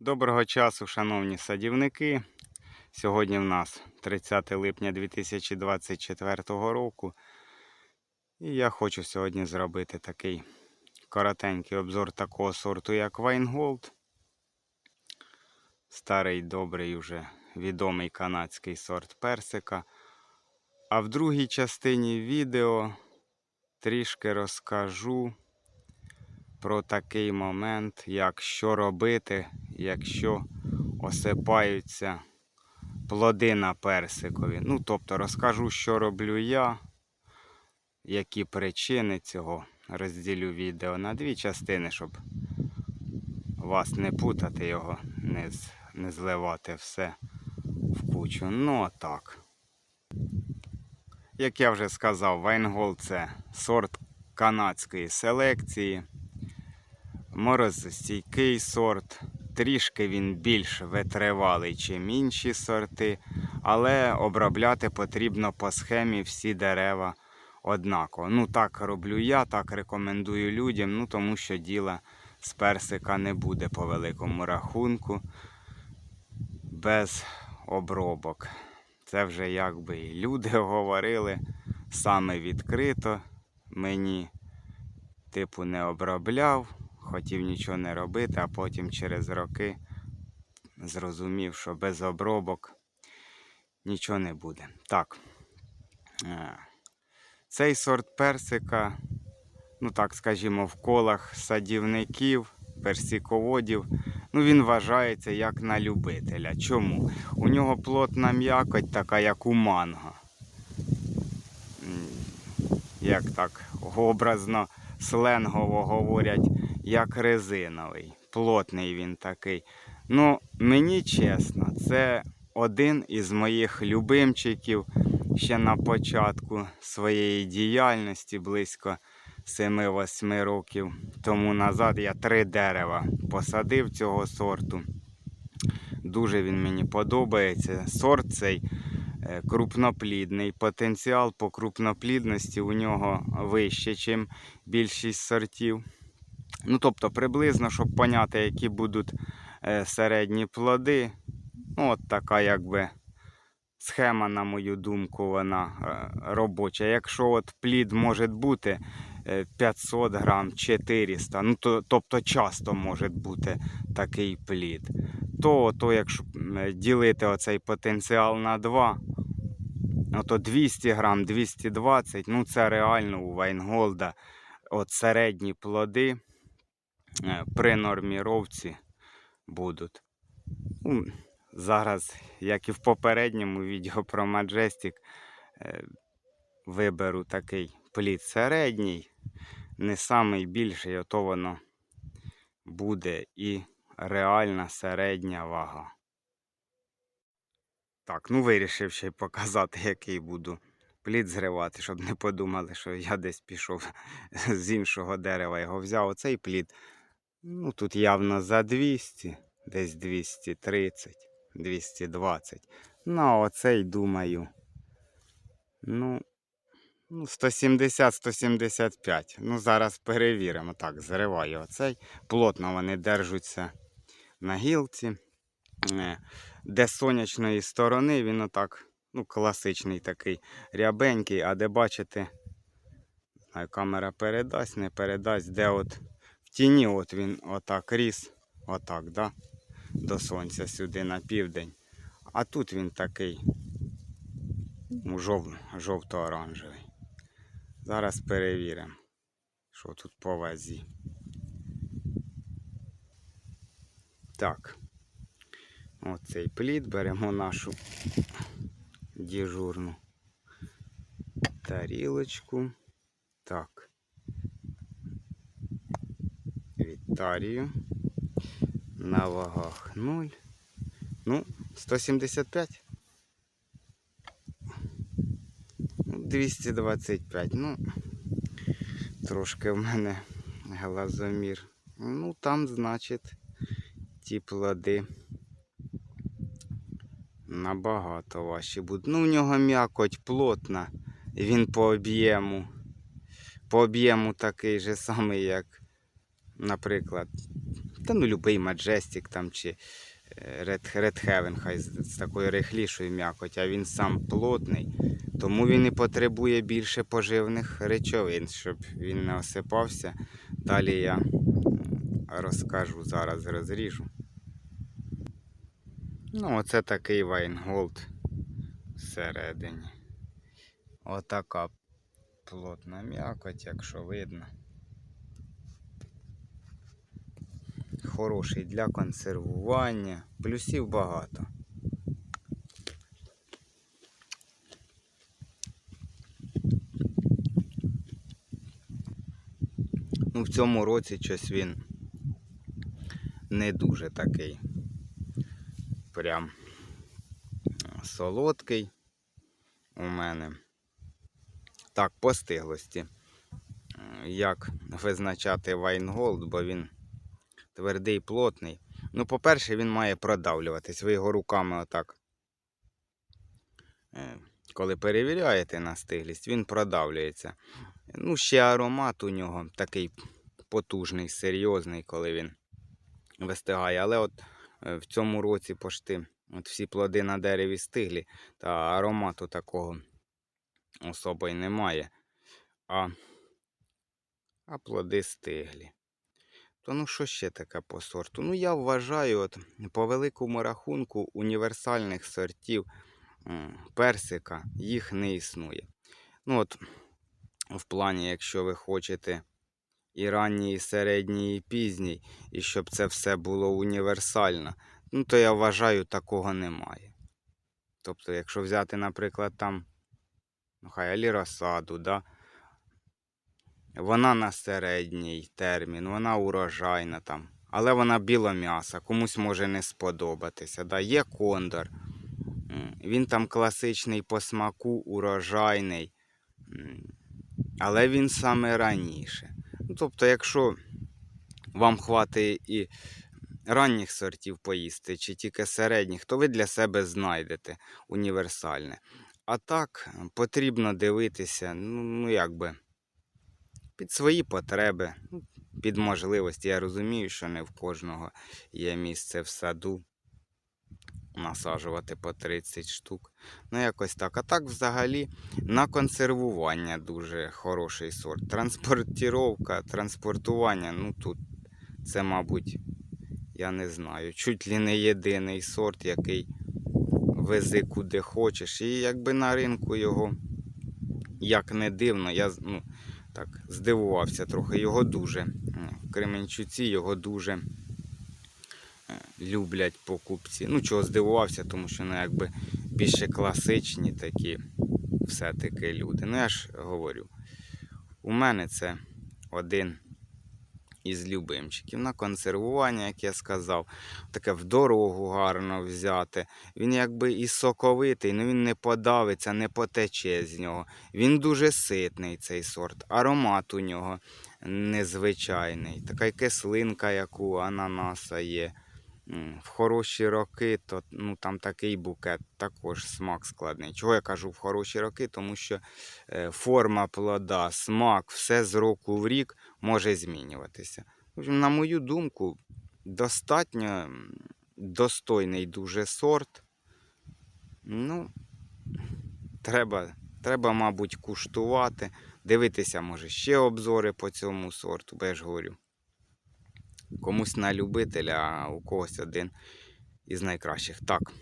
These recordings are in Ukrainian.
Доброго часу, шановні садівники. Сьогодні в нас 30 липня 2024 року. І я хочу сьогодні зробити такий коротенький обзор такого сорту, як Вайнголд. Старий добрий вже відомий канадський сорт персика. А в другій частині відео трішки розкажу про такий момент, як що робити, якщо осипаються плоди на персикові. Ну, тобто розкажу, що роблю я, які причини цього. Розділю відео на дві частини, щоб вас не путати його, не, не зливати все в кучу. Ну, а так. Як я вже сказав, Вайнгол це сорт канадської селекції морозостійкий сорт. Трішки він більш витривалий, ніж інші сорти, але обробляти потрібно по схемі всі дерева однаково. Ну так роблю я, так рекомендую людям, ну тому що діла з персика не буде по великому рахунку без обробок. Це вже якби і люди говорили саме відкрито мені, типу, не обробляв хотів нічого не робити, а потім через роки зрозумів, що без обробок нічого не буде. Так. е, Цей сорт персика, ну так скажімо, в колах садівників, персиководів, ну він вважається як на любителя. Чому? У нього плотна м'якоть, така як у манго. Як так образно, сленгово говорять, як резиновий. Плотний він такий. Ну, мені чесно, це один із моїх любимчиків ще на початку своєї діяльності, близько 7-8 років тому назад я три дерева посадив цього сорту. Дуже він мені подобається. Сорт цей е, крупноплідний. Потенціал по крупноплідності у нього вище, ніж більшість сортів. Ну, тобто, приблизно, щоб поняти, які будуть е, середні плоди. Ну, от така, якби схема, на мою думку, вона е, робоча. Якщо от плід може бути е, 500 грам, 400, ну, то, тобто часто може бути такий плід, то, то якщо ділити оцей потенціал на 2, ну, то 200 грам, 220, ну це реально у Вайнголда от середні плоди е, при норміровці будуть. Зараз, як і в попередньому відео про Majestic, е, виберу такий плід середній, не самий більший, ото воно буде і реальна середня вага. Так, ну вирішив ще й показати, який буду плід зривати, щоб не подумали, що я десь пішов з іншого дерева його взяв. Оцей плід, ну тут явно за 200, десь 230, 220. Ну, а оцей, думаю, ну, ну 170-175. Ну, зараз перевіримо. Так, зриваю оцей. Плотно вони держаться на гілці. Е, Де сонячної сторони він отак, ну, класичний такий рябенький, а де бачите, камера передасть, не передасть, де от тіні от він отак ріс, отак, да? до сонця сюди на південь. А тут він такий ну, жов, жовто-оранжевий. Зараз перевіримо, що тут по вазі. Так. Оцей плід беремо нашу діжурну тарілочку. Так. Вітарію. На вагах 0. Ну, 175. Ну, 225. Ну, трошки в мене глазомір. Ну, там, значить, ті плоди набагато важчі будуть. Ну, в нього м'якоть плотна. Він по об'єму. По об'єму такий же самий, як, наприклад, Та ну любий Majestic там чи е, Red, Red Heaven, хай з, з такою рихлішою м'якоть, а він сам плотний. Тому він і потребує більше поживних речовин, щоб він не осипався. Далі я розкажу, зараз розріжу. Ну, оце такий Вайнголд всередині. Отака плотна м'якоть, якщо видно. Хороший для консервування, плюсів багато. Ну, в цьому році щось він не дуже такий. Прям солодкий у мене. Так, по стиглості. Як визначати Вайнголд, бо він твердий, плотний. Ну, по-перше, він має продавлюватись. Ви його руками отак. е, Коли перевіряєте на стиглість, він продавлюється. Ну, ще аромат у нього такий потужний, серйозний, коли він вистигає. Але от е, в цьому році пошти от всі плоди на дереві стиглі, та аромату такого особо й немає. А, а плоди стиглі. То ну що ще таке по сорту? Ну, я вважаю, от, по великому рахунку універсальних сортів персика їх не існує. Ну, от, в плані, якщо ви хочете і ранній, і середній, і пізній, і щоб це все було універсально, ну, то я вважаю, такого немає. Тобто, якщо взяти, наприклад, там, ну, хай аліросаду, да? Вона на середній термін, вона урожайна там, але вона білом'яса, комусь може не сподобатися. Да? Є кондор. Він там класичний по смаку, урожайний, але він саме раніше. Ну, тобто, якщо вам хватить і ранніх сортів поїсти, чи тільки середніх, то ви для себе знайдете універсальне. А так потрібно дивитися, ну, ну якби, під свої потреби, ну, під можливості. Я розумію, що не в кожного є місце в саду насаджувати по 30 штук. Ну, якось так. А так, взагалі, на консервування дуже хороший сорт. Транспортіровка, транспортування, ну тут це, мабуть, я не знаю, чуть ли не єдиний сорт, який вези куди хочеш. І якби на ринку його, як не дивно, я ну, так, здивувався трохи. Його дуже. Кременчуці його дуже люблять покупці. Ну, чого здивувався, тому що ну, якби більше класичні такі все-таки люди. Ну, я ж говорю, у мене це один із любимчиків. На консервування, як я сказав, таке в дорогу гарно взяти. Він якби і соковитий, але він не подавиться, не потече з нього. Він дуже ситний, цей сорт. Аромат у нього незвичайний. Така й кислинка, як у ананаса є. В хороші роки, то ну, там такий букет, також смак складний. Чого я кажу в хороші роки? Тому що е, форма плода, смак, все з року в рік може змінюватися. На мою думку, достатньо достойний дуже сорт. Ну, треба, треба, мабуть, куштувати, дивитися, може, ще обзори по цьому сорту, бо я ж говорю. Комусь на любителя, а у когось один із найкращих. Так.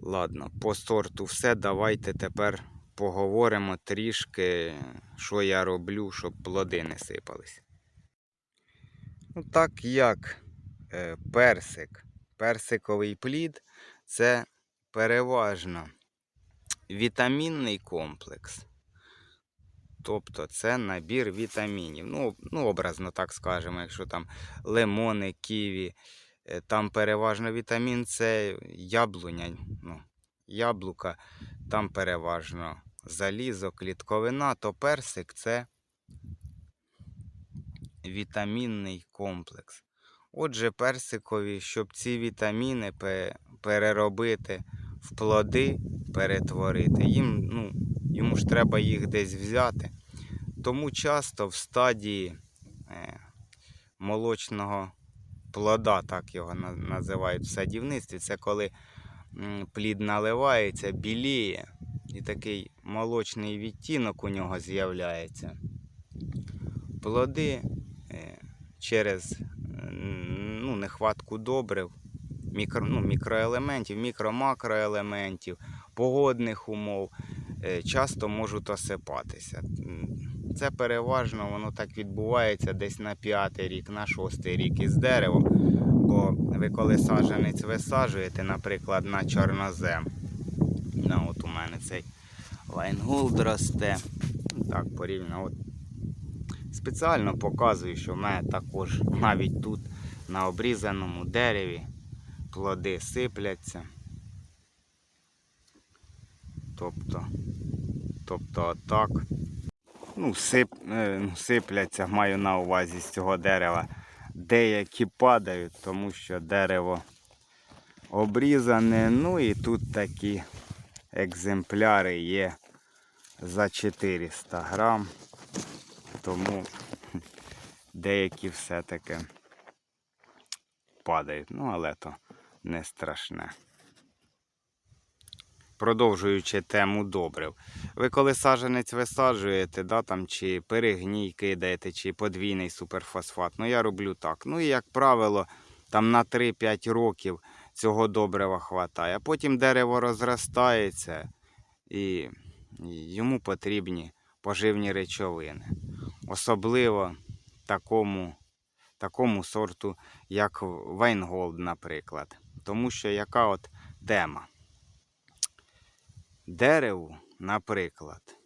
Ладно, по сорту все. Давайте тепер поговоримо трішки, що я роблю, щоб плоди не сипались. Ну, так як е, персик, персиковий плід це переважно вітамінний комплекс. Тобто це набір вітамінів. Ну, ну, образно так скажемо, якщо там лимони, ківі, е, там переважно вітамін С, яблуня, ну, яблука, там переважно залізо, клітковина, то персик це вітамінний комплекс. Отже, персикові, щоб ці вітаміни переробити в плоди, перетворити, їм, ну, йому ж треба їх десь взяти. Тому часто в стадії е, молочного плода, так його називають в садівництві. Це коли плід наливається, біліє, і такий молочний відтінок у нього з'являється. Плоди е, через ну, нехватку добрив, мікро, ну, мікроелементів, мікро-макроелементів, погодних умов часто можуть осипатися. Це переважно воно так відбувається десь на п'ятий рік, на шостий рік із деревом. Бо ви коли саджанець висаджуєте, наприклад, на чорнозем. Ну, от у мене цей лайнголд росте. Так, порівняно. От. Спеціально показую, що в мене також навіть тут на обрізаному дереві плоди сипляться. Тобто, тобто отак. Ну, сип, е, сипляться, маю на увазі з цього дерева. Деякі падають, тому що дерево обрізане. Ну і тут такі екземпляри є за 400 грам. Тому деякі все-таки падають. Ну, але то не страшне. Продовжуючи тему добрив. Ви коли саджанець висаджуєте, да, там, чи перегній кидаєте, чи подвійний суперфосфат. Ну, я роблю так. Ну і, як правило, там на 3-5 років цього добрива хватає. Потім дерево розростається і йому потрібні поживні речовини. Особливо такому, такому сорту, як Вайнголд, наприклад. Тому що яка от тема? Дереву, наприклад,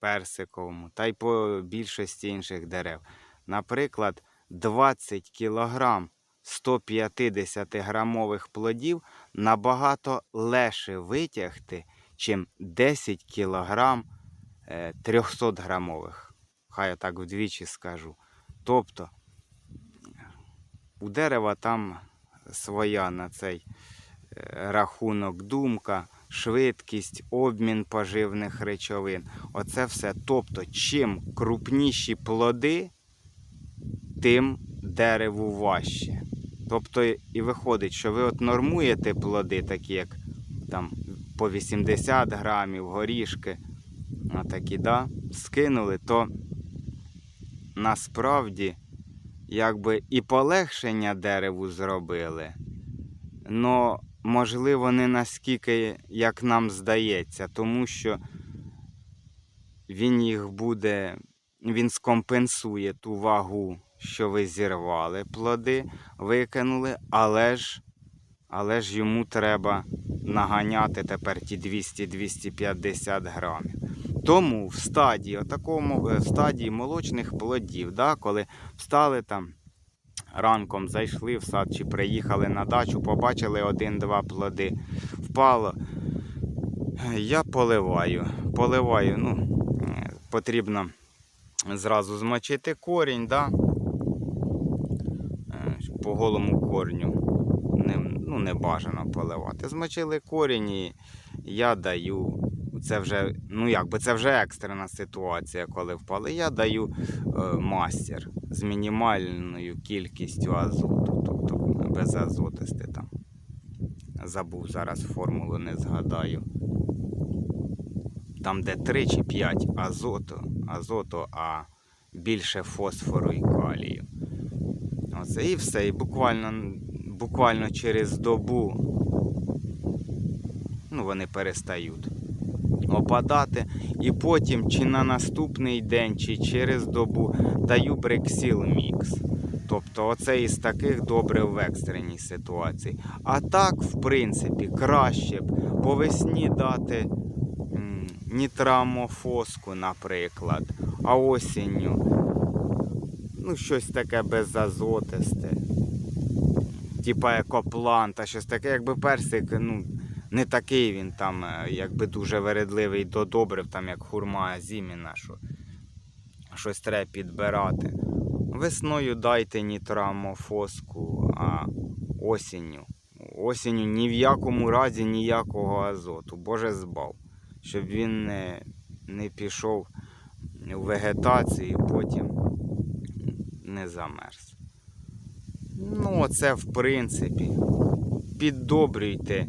персиковому, та й по більшості інших дерев. Наприклад, 20 кг 150 грамових плодів набагато легше витягти, чим 10 кг 300 грамових. Хай я так вдвічі скажу. Тобто у дерева там своя на цей е, рахунок думка, швидкість, обмін поживних речовин. Оце все. Тобто, чим крупніші плоди, тим дереву важче. Тобто, і виходить, що ви от нормуєте плоди, такі як там по 80 грамів, горішки, такі, да, скинули, то насправді якби і полегшення дереву зробили. Но, можливо, не наскільки, як нам здається, тому що він їх буде, він скомпенсує ту вагу, що ви зірвали плоди, викинули, але ж, але ж йому треба наганяти тепер ті 200-250 грамів. Тому в стадії, отакому, в стадії молочних плодів, да, коли встали там ранком, зайшли в сад чи приїхали на дачу, побачили один-два плоди, впало. Я поливаю. Поливаю, ну, потрібно зразу змочити корінь, да? Е, по голому корню не, ну, не бажано поливати. Змочили корінь і я даю. Це вже, ну якби це вже екстрена ситуація, коли впали. Я даю е, мастер з мінімальною кількістю азоту, тобто без азотисти там. Забув зараз формулу, не згадаю. Там, де 3 чи 5 азоту, азоту, а більше фосфору і калію. Оце і все. І буквально, буквально через добу ну, вони перестають опадати. І потім, чи на наступний день, чи через добу даю брексіл мікс. Тобто, оце із таких добрив в екстреній ситуації. А так, в принципі, краще б по весні дати нітрамофоску, наприклад, а осінню. Ну, щось таке безазотисте. Типа екопланта, щось таке, якби персик, ну, не такий він там, е, якби дуже вередливий до добрив, там як хурма зіміна, що щось треба підбирати. Весною дайте нітрамофоску, а осінню. Осінню ні в якому разі ніякого азоту. Боже збав. Щоб він не, не пішов в вегетацію і потім не замерз. Ну, це в принципі. Піддобрюйте,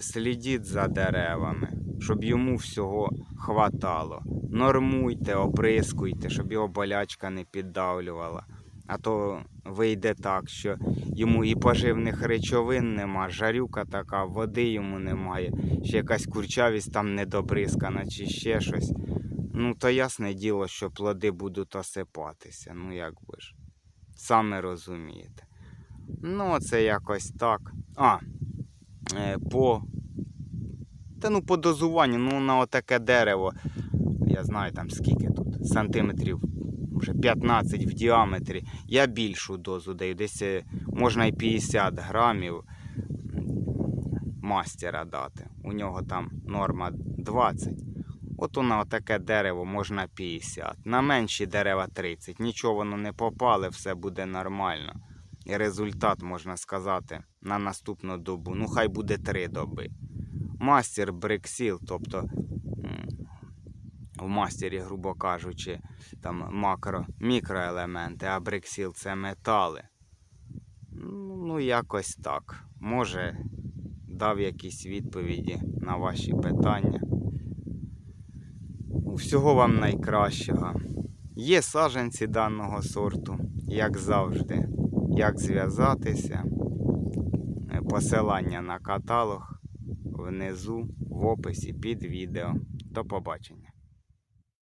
слідіть за деревами, щоб йому всього хватало. Нормуйте, оприскуйте, щоб його болячка не піддавлювала. А то вийде так, що йому і поживних речовин нема, жарюка така, води йому немає, ще якась курчавість там недобризкана чи ще щось. Ну, то ясне діло, що плоди будуть осипатися. Ну, як би ж. Саме розумієте. Ну, це якось так. А, е, по. Та ну по дозуванню, ну на отаке дерево. Я знаю там скільки тут. Сантиметрів вже 15 в діаметрі. Я більшу дозу даю. Десь е, можна і 50 грамів мастера дати. У нього там норма 20. От на таке дерево можна 50. На менші дерева 30. Нічого воно не попали, все буде нормально. І результат, можна сказати, на наступну добу. Ну, хай буде 3 доби. Мастер бриксіл, тобто в мастері, грубо кажучи, там макро, мікроелементи, а бриксіл це метали. Ну, якось так. Може, дав якісь відповіді на ваші питання. Всього вам найкращого. Є саджанці даного сорту, як завжди. Як зв'язатися? Посилання на каталог внизу в описі під відео. До побачення.